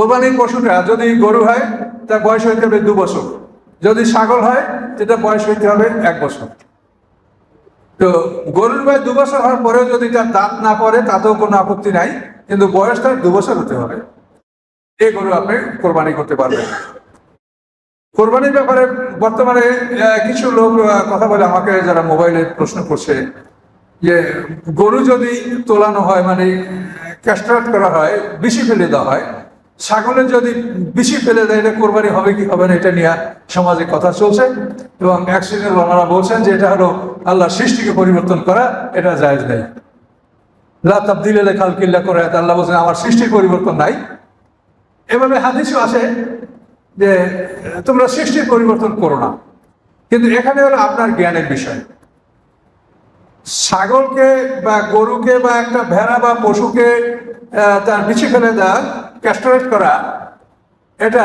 কোরবানির পশুটা যদি গরু হয়, তার বয়স হইতে হবে দু বছর। যদি ছাগল হয়, সেটা বয়স হইতে হবে এক বছর। তো গরুর বয়স দু বছর হওয়ার পরেও যদি তার দাঁত না পড়ে, তাতেও কোনো আপত্তি নাই, কিন্তু বয়স তার দু বছর হতে হবে। এই গরু আপনি কোরবানি করতে পারবেন। কোরবানির ব্যাপারে বর্তমানে কিছু লোক কথা বলে আমাকে যারা মোবাইলে প্রশ্ন করছে যে, গরু যদি তোলানো হয় মানে ক্যাস্ট্রাট করা হয়, বেশি ফেলে দেওয়া হয় ছাগলের যদি বেশি ফেলে দেয়, এটা কোরবানি হবে কি হবে না, এটা নিয়ে সমাজে কথা চলছে। এবং শ্রেণির ওনারা বলছেন যে এটা হলো আল্লাহ সৃষ্টিকে পরিবর্তন করা, এটা জায়েজ নেই। লা তাবদিলে লেখাল কিল্লা করে আল্লাহ বলছেন, আমার সৃষ্টির পরিবর্তন নাই। এভাবে হাদিসও আছে যে তোমরা সৃষ্টির পরিবর্তন করো না। কিন্তু এখানে হলো আপনার জ্ঞানের বিষয়। ছাগলকে বা গরুকে বা একটা ভেড়া বা পশুকে তার বিছে ফেলে দেওয়া ক্যাস্টরেট করা, এটা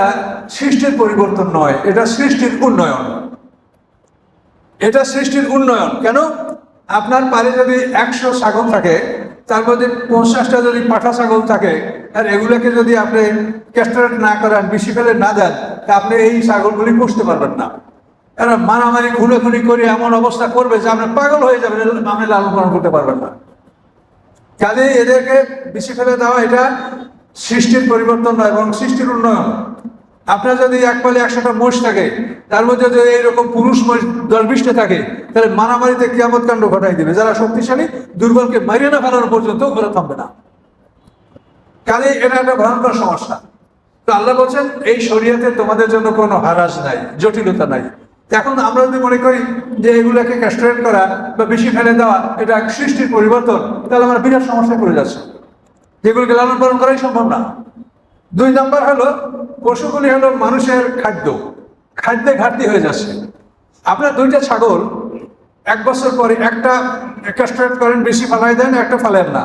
সৃষ্টির পরিবর্তন নয়, এটা সৃষ্টির উন্নয়ন। এটা সৃষ্টির উন্নয়ন। কেন? আপনার পারে যদি একশো ছাগল থাকে, তার মধ্যে পঞ্চাশটা যদি পাঠা ছাগল থাকে, আর এগুলোকে যদি আপনি ক্যাস্টারেট না করেন বেশি ফেলে না দেন, তা আপনি এই ছাগলগুলি পুষতে পারবেন না। এরা মারামারি খুনোখুনি করে এমন অবস্থা করবে যে আপনি পাগল হয়ে যাবেন আপনি লালন পালন করতে পারবেন না। কাজে এদেরকে বেশি ফেলে দেওয়া এটা সৃষ্টির পরিবর্তন নয় এবং সৃষ্টির উন্নয়ন। আপনার যদি এক পালে একশোটা মোষ থাকে, তার মধ্যে যদি এইরকম পুরুষ মোষ দশ থাকে, তাহলে মারামারিতে কিয়ামত কাণ্ড ঘটাই দেবে। যারা শক্তিশালী, দুর্বলকে মারিয়ে না ফেলানো পর্যন্ত ওরা থামবে না। কাজে এটা একটা ভয়ঙ্কর সমস্যা। তো আল্লাহ বলছেন, এই শরীয়তে তোমাদের জন্য কোনো হারাজ নাই, জটিলতা নাই। এখন আমরা যদি মনে করি যে এগুলাকে ক্যাস্ট্রেট করা বা বেশি ফেলে দেওয়া এটা এক সৃষ্টির পরিবর্তন, তাহলে আমরা বিরাট সমস্যায় পড়ে যাচ্ছি। যেগুলোকে লালন পালন করাই সম্ভব না। দুই নম্বর হলো, পশুগুলি হলো মানুষের খাদ্য। খাদ্যে ঘাটতি হয়ে যাচ্ছে। আপনার দুইটা ছাগল এক বছর পরে একটা ক্যাস্ট্রেট করেন, বেশি ফালাই দেন, একটা ফালেন না।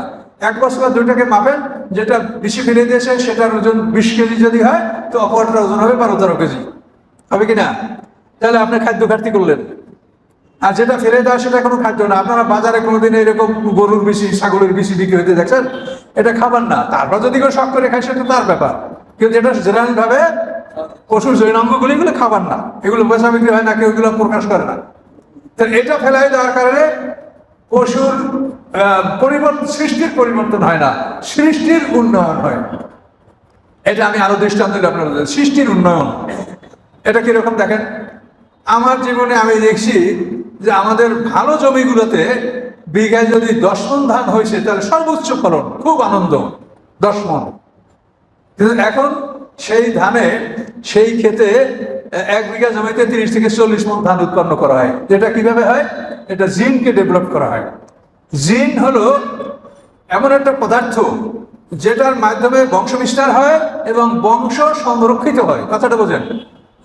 এক বছর দুইটাকে মাপেন, যেটা বেশি ফেলে দিয়েছে, সেটার ওজন বিশ কেজি যদি হয়, তো অপরটার ওজন হবে বারো তেরো কেজি। হবে কি না? তাহলে আপনি খাদ্য ঘাটতি করলেন। আর যেটা ফেলে দেওয়া সেটা কোনো খাদ্য না। আপনারা বাজারে কোনোদিন এরকম গরুর বেশি, ছাগলের বেশি বিক্রি হতে দেখছেন, এটা খাবার না। তারপর যদি কেউ শখ করে খায়, সেটা তার ব্যাপার। কিন্তু এটা জেনারেল ভাবে পশুর জৈনাঙ্গগুলি এগুলো খাবার না। এগুলো পয়সা বিক্রি হয় না, কেউ এগুলো প্রকাশ করে না। তো এটা ফেলাই দেওয়ার কারণে পশুর পরিবর্তন, সৃষ্টির পরিবর্তন হয় না। সৃষ্টির উন্নয়ন হয়। এটা আমি আরও দৃষ্টান্ত আপনার সৃষ্টির উন্নয়ন। এটা কীরকম দেখেন? আমার জীবনে আমি দেখছি যে আমাদের ভালো জমিগুলোতে বিঘায় যদি দশ মন ধান হয়েছে, তাহলে সর্বোচ্চ ফলন, খুব আনন্দ, দশ মন। কিন্তু এখন সেই ধানে, সেই ক্ষেতে এক বিঘা জমিতে তিরিশ থেকে চল্লিশ মন ধান উৎপন্ন করা হয়। যেটা কীভাবে হয়? এটা জিনকে ডেভেলপ করা হয়। জিন হলো এমন একটা পদার্থ যেটার মাধ্যমে বংশ বিস্তার হয় এবং বংশ সংরক্ষিত হয়। কথাটা বোঝেন?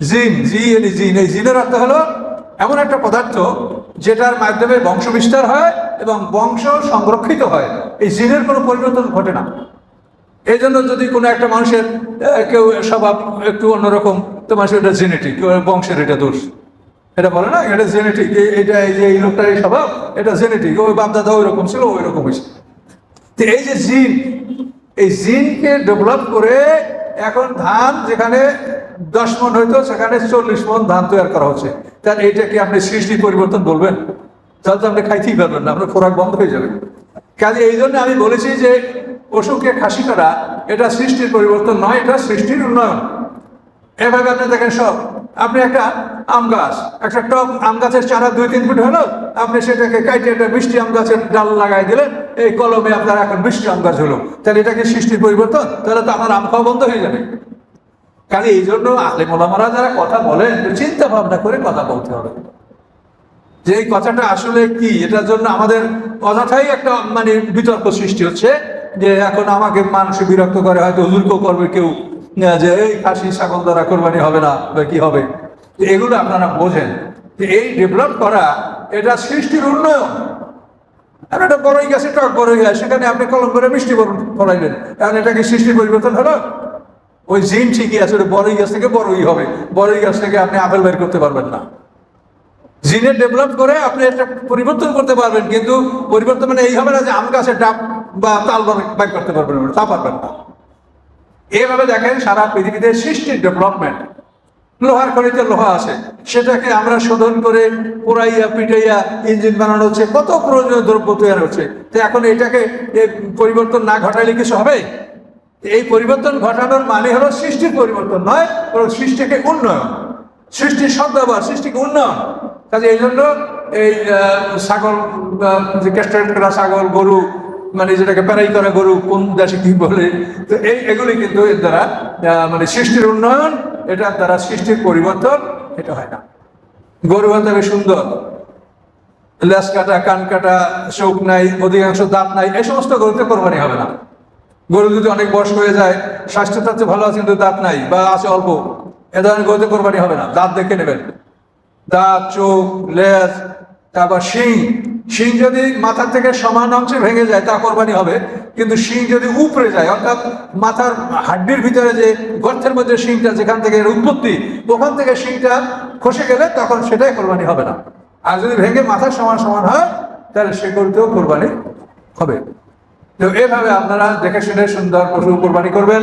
জিন জি এনি জিন, এই জিনের অর্থ হলো এমন একটা পদার্থ যেটার মাধ্যমে বংশ বিস্তার হয় এবং বংশ সংরক্ষিত হয়। এই জিনের কোনো পরিবর্তন ঘটে না। এই জন্য যদি কোনো একটা মানুষের কেউ স্বভাব একটু অন্যরকম মানুষের এটা জেনেটিক বংশের এটা দোষ। এটা বলে না, এটা জেনেটিক এটা এই যে এই লোকটার এই স্বভাব, এটা জেনেটিক, ওই বাপদাদা ওই রকম ছিল ওই রকম হয়েছে তো এই যে জিন, এই জিনকে ডেভেলপ করে এখন ধান যেখানে দশ মন হইতো, সেখানে চল্লিশ মন ধান তৈরি করা হচ্ছে। তার এইটা কি আপনি সৃষ্টি পরিবর্তন বলবেন? তাহলে তো আপনি খাইতেই পারবেন না, আপনার খোরাক বন্ধ হয়ে যাবে। কাজে এই জন্য আমি বলেছি যে পশুকে খাসি করা এটা সৃষ্টির পরিবর্তন নয়, এটা সৃষ্টির উন্নয়ন। এভাবে আপনি দেখেন সব, আপনি একটা আম গাছ, একটা টপ আম গাছের চারা দুই, তিন ফুট হলো, আপনি সেটাকে কাইটে একটা মিষ্টি আম গাছের ডাল লাগাই দিলেন এই কলমে আপনার এখন মিষ্টি আম গাছ হলো। তাহলে এটা কি সৃষ্টির পরিবর্তন? তাহলে তো আপনার আম খাওয়া বন্ধ হয়ে যাবে। কাজে এই জন্য আলেমোলামারা যারা কথা বলেন চিন্তা ভাবনা করে কথা বলতে হবে। যে এই কথাটা আসলে কি? এটার জন্য আমাদের অযথাই একটা মানে বিতর্ক সৃষ্টি হচ্ছে যে এখন আমাকে মানুষ বিরক্ত করে, হয়তো হুজুরকেও করবে, কেউ যে এই খাসি ছাগল দ্বারা কোরবানি হবে না, বা কি হবে? এগুলো আপনারা বোঝেন। এই ডেভেলপ করা, এটা সৃষ্টির উন্নয়ন। আর একটা বড়ই গাছে, টক বড়ই গাছ, সেখানে আপনি কলম করে মিষ্টি এখন এটা কি সৃষ্টির পরিবর্তন হলো ওই জিন ঠিকই আছে, ওটা বড়ই গাছ থেকে বড়ই হবে। বড়ই গাছ থেকে আপনি আপেল বের করতে পারবেন না। জিনের ডেভেলপ করে আপনি একটা পরিবর্তন করতে পারবেন, কিন্তু পরিবর্তন মানে এই হবে না যে আম গাছে ডাব বা তাল বাইর করতে পারবেন তা পারবেন না। এভাবে দেখেন সারা পৃথিবীতে সৃষ্টির ডেভেলপমেন্ট। লোহার খনিতে লোহা আছে সেটাকে আমরা শোধন করে পোড়াইয়া, পিটাইয়া ইঞ্জিন বানানো হচ্ছে। কত প্রয়োজনীয় দ্রব্য তৈরি হচ্ছে। তো এখন এটাকে পরিবর্তন না ঘটাইলে কিছু হবে? এই পরিবর্তন ঘটানোর মানে হলো সৃষ্টির পরিবর্তন নয়, বরং সৃষ্টিকে উন্নয়ন। সৃষ্টির শব্দাবার সৃষ্টিকে উন্নয়ন। কাজে এই জন্য এই ছাগল যে ক্যাস্ট্রেট করা ছাগল, গরু মানে যেটাকে প্যারাই করা গরু, কোন দেশে কি বলে, তো এই, এগুলি কিন্তু এর দ্বারা মানে সৃষ্টির উন্নয়ন এটার দ্বারা সৃষ্টির পরিবর্তন, এটা হয় না। গরু হতে হবে সুন্দর। লেস কাটা, কান কাটা, চোখ নাই, অধিকাংশ দাঁত নাই, এই সমস্ত গরুতে কোরবানি হবে না। গরু যদি অনেক বয়স হয়ে যায়, স্বাস্থ্য তার ভালো আছে কিন্তু দাঁত নাই বা আছে অল্প। এ ধরনের গরুতে কোরবানি হবে না। দাঁত দেখে নেবেন। দাঁত, চোখ, লেজ তারপর শিং। শিং যদি মাথা থেকে সমান অংশে ভেঙে যায়, তা কোরবানি হবে। কিন্তু শিং যদি উপরে যায়, অর্থাৎ মাথার হাড্ডির ভিতরে যে গর্তের মধ্যে শিংটা যেখান থেকে উৎপত্তি, ওখান থেকে শিংটা খসে গেলে তখন সেটাই কোরবানি হবে না। আর যদি ভেঙে মাথার সমান সমান হয়, তাহলে সে করতেও কোরবানি হবে। তো এভাবে আপনারা দেখে শুনে সুন্দর পশু কোরবানি করবেন।